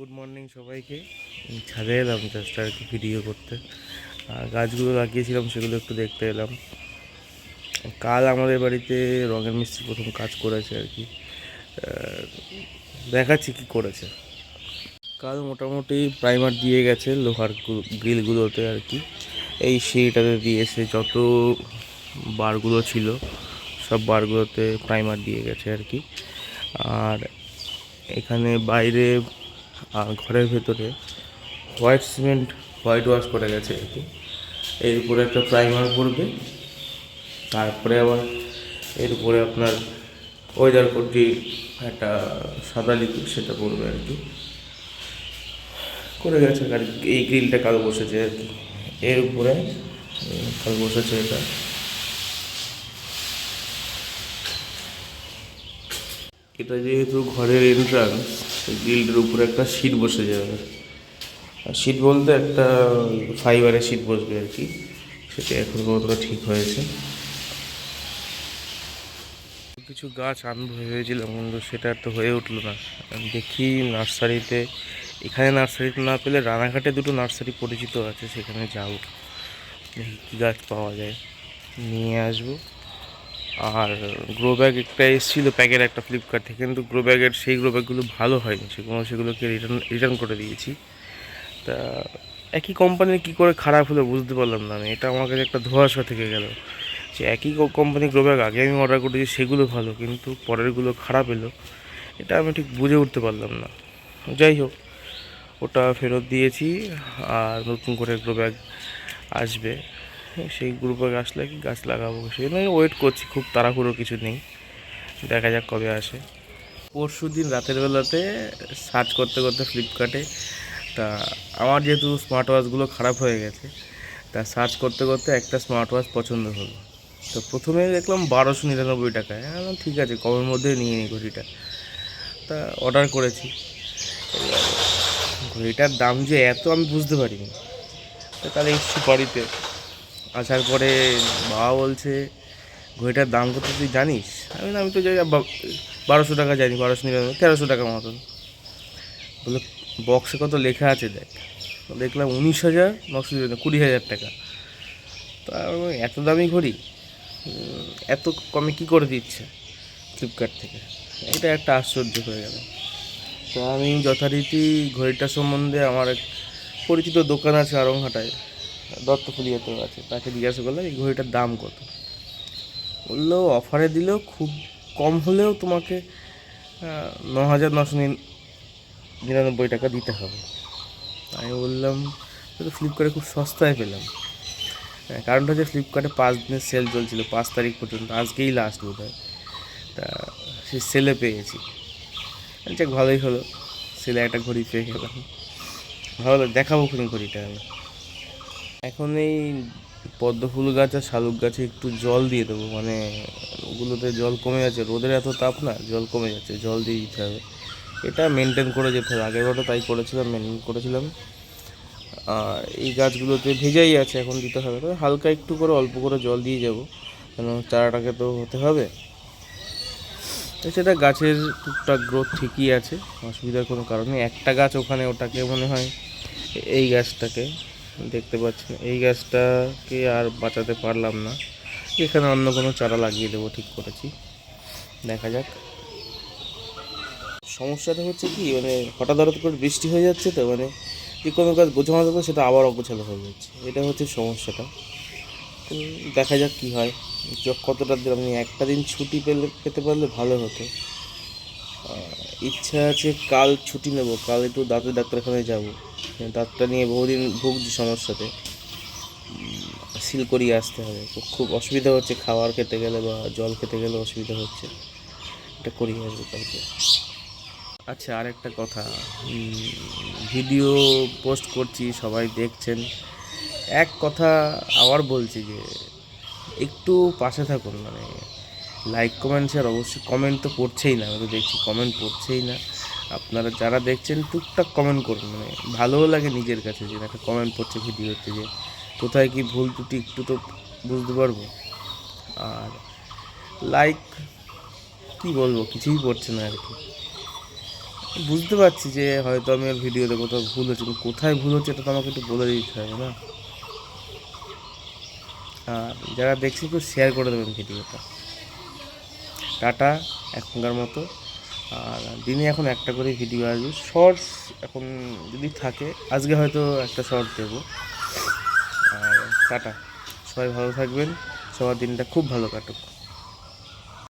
Good morning সবাইকে। ছাদে এলাম জাস্ট আর কি ভিডিও করতে। আর গাছগুলো লাগিয়েছিলাম, সেগুলো একটু দেখতে এলাম। কাল আমাদের বাড়িতে রঙের মিস্ত্রি প্রথম কাজ করেছে আর কি। দেখাচ্ছি কি করেছে। কাল মোটামুটি প্রাইমার দিয়ে গেছে লোহার গ্রিলগুলোতে আর কি। এই সিঁড়িটাতে দিয়েছে যত বারগুলো ছিল, সব বারগুলোতে প্রাইমার দিয়ে গেছে আর কি। আর এখানে বাইরে ঘরের ভেতরে হোয়াইট সিমেন্ট, হোয়াইট ওয়াশ করে গেছে কি এর উপরে একটা প্রাইমার পড়বে। তারপরে আবার এর উপরে আপনার ওয়েদার যে একটা সাদা লিকুইড সেটা পড়বে আর কি। করে গেছে আর এই গ্রিলটা কাল বসেছে আর কি। এর উপরে কাল বসেছে এটা। এটা যেহেতু ঘরের এন্ট্রান্স গ্রিলটার উপরে একটা সিট বসে যাবে। আর সিট বলতে একটা ফাইবারের সিট বসবে আর কি। সেটা এখন কতটা ঠিক হয়েছে। কিছু গাছ আনব ভেবেছিলাম, কিন্তু সেটা তো হয়ে উঠল না। দেখি নার্সারিতে, এখানে নার্সারিতে না পেলে রানাঘাটে দুটো নার্সারি পরিচিত আছে, সেখানে যাব। দেখি কী গাছ পাওয়া যায়। নিয়ে আসব। আর গ্রো ব্যাগ একটা এসেছিল প্যাকেট একটা ফ্লিপকার্ট থেকে, কিন্তু গ্রো ব্যাগের সেই গ্রো ব্যাগগুলো ভালো হয়নি, সেগুলো, সেগুলোকে রিটার্ন রিটার্ন করে দিয়েছি। তা একই কোম্পানির কী করে খারাপ হলো বুঝতে পারলাম না আমি, এটা আমার কাছে একটা ধোঁয়াশা থেকে গেল। যে একই কোম্পানির গ্রো ব্যাগ আগে আমি অর্ডার করেছি, সেগুলো ভালো, কিন্তু পরেরগুলো খারাপ এলো, এটা আমি ঠিক বুঝে উঠতে পারলাম না। যাই হোক, ওটা ফেরত দিয়েছি, আর নতুন করে গ্রো ব্যাগ আসবে। সেই গ্রুপে গাছ কি গাছ লাগাবো। সেই জন্য ওয়েট করছি, খুব তাড়াহুড়ো কিছু নেই। দেখা যাক কবে আসে। পরশু দিন রাতের বেলাতে সার্চ করতে করতে ফ্লিপকার্টে তা আমার যেহেতু স্মার্ট ওয়াচগুলো খারাপ হয়ে গেছে, তা সার্চ করতে করতে একটা স্মার্ট ওয়াচ পছন্দ হলো। তো প্রথমে দেখলাম বারোশো নিরানব্বই টাকায়। ঠিক আছে, কমের মধ্যে নিয়ে নিই ঘড়িটা। তা অর্ডার করেছি। ঘড়িটার দাম যে এত আমি বুঝতে পারিনি। তো তাহলে বাড়িতে আসার পরে বাবা বলছে ঘড়িটার দাম কত তুই জানিস? আমি বললাম, আমি তো যাই বারোশো টাকা জানি বারোশো নিরানব্বই তেরোশো টাকা মতন। বলে বক্সে কত লেখা আছে দেখ। দেখলাম উনিশ হাজার নশো কুড়ি হাজার টাকা। তা এত দামি ঘড়ি? এত কমে কী করে দিচ্ছে? ফ্লিপকার্ট থেকে। এটা একটা আশ্চর্য হয়ে গেল। তো আমি যথারীতি ঘড়িটার সম্বন্ধে আমার এক পরিচিত দোকান আছে আরংহাটায় দত্তফুলিয়াতেও আছে তাকে জিজ্ঞাসা করলাম এই ঘড়িটার দাম কত? বলল অফারে দিলেও খুব কম হলেও তোমাকে ন হাজার নশো নিরানব্বই টাকা দিতে হবে। আমি বললাম তো ফ্লিপকার্টে খুব সস্তায় পেলাম। হ্যাঁ, কারণটা হচ্ছে ফ্লিপকার্টে পাঁচ দিনের সেল চলছিল পাঁচ তারিখ পর্যন্ত আজকেই লাস্ট বোধ হয় তা সে সেলে পেয়েছি। যাক ভালোই হলো। সেলে একটা ঘড়ি পেয়ে গেলাম। ভালো দেখাবো খুনি ঘড়িটা আমি। এখন এই পদ্ম ফুল গাছ আর শালুক গাছে একটু জল দিয়ে দেবো মানে ওগুলোতে জল কমে যাচ্ছে। রোদের এত তাপ না, জল কমে যাচ্ছে, জল দিয়ে দিতে হবে। এটা মেনটেন করে যেতে হবে। আগের বারও তাই করেছিলাম মেনটেন করেছিলাম। আর এই গাছগুলোতে ভেজাই আছে, এখন দিতে হবে। তবে হালকা একটু করে অল্প করে জল দিয়ে যাব, কেন চারাটাকে তো হতে হবে। সেটা গাছের টুকটাক গ্রোথ ঠিকই আছে, অসুবিধার কোনো কারণ একটা গাছ ওখানে, ওটাকে মনে হয় এই গাছটাকে দেখতে পাচ্ছেন। এই গাছটাকে আর বাঁচাতে পারলাম না। এখানে অন্য কোনো চারা লাগিয়ে দেবো, ঠিক করেছি। দেখা যাক। সমস্যাটা হচ্ছে কি মানে হঠাৎ হঠাৎ করে বৃষ্টি হয়ে যাচ্ছে তো মানে যে কোনো গাছ গোছানো থাকবে সেটা আবার অগোছালো হয়ে যাচ্ছে। এটা হচ্ছে সমস্যাটা। দেখা যাক কি হয়। কতটা দিন আমি একটা দিন ছুটি পেলে, পেতে পারলে ভালো হতো। ইচ্ছা আছে কাল ছুটি নেব, কাল একটু দাঁতের ডাক্তারখানায় যাব। দাঁতটা নিয়ে বহুদিন ভুগছি সমস্যাতে। সিল করিয়ে আসতে হবে। খুব অসুবিধা হচ্ছে খাবার খেতে গেলে বা জল খেতে গেলে অসুবিধা হচ্ছে। এটা করিয়ে আসব কালকে। আচ্ছা আর একটা কথা ভিডিও পোস্ট করছি, সবাই দেখছেন। এক কথা আবার বলছি যে, একটু পাশে থাকুন মানে লাইক, কমেন্ট, শেয়ার অবশ্যই কমেন্ট তো পড়ছেই না, আমি তো দেখছি কমেন্ট পড়ছেই না। আপনারা যারা দেখছেন, টুকটাক কমেন্ট করুন মানে ভালোও লাগে নিজের কাছে যে একটা কমেন্ট পড়ছে ভিডিওতে যে কোথায় কি ভুল ত্রুটি একটু তো বুঝতে পারব। আর লাইক কি বলব, কিছুই পড়ছে না আর কি। বুঝতে পারছি যে হয়তো আমি আর ভিডিওতে কোথাও ভুল হচ্ছে, কিন্তু কোথায় ভুল হচ্ছে এটা তো আমাকে একটু বলে দিতে হবে না? আর যারা দেখছে একটু শেয়ার করে দেবেন ভিডিওটা টাটা, এখনকার মতো। আর দিনে এখন একটা করে ভিডিও আসবে। শর্টস এখন যদি থাকে, আজকে হয়তো একটা শর্ট দেব। আর টাটা। সবাই ভালো থাকবেন। সবার দিনটা খুব ভালো কাটুক।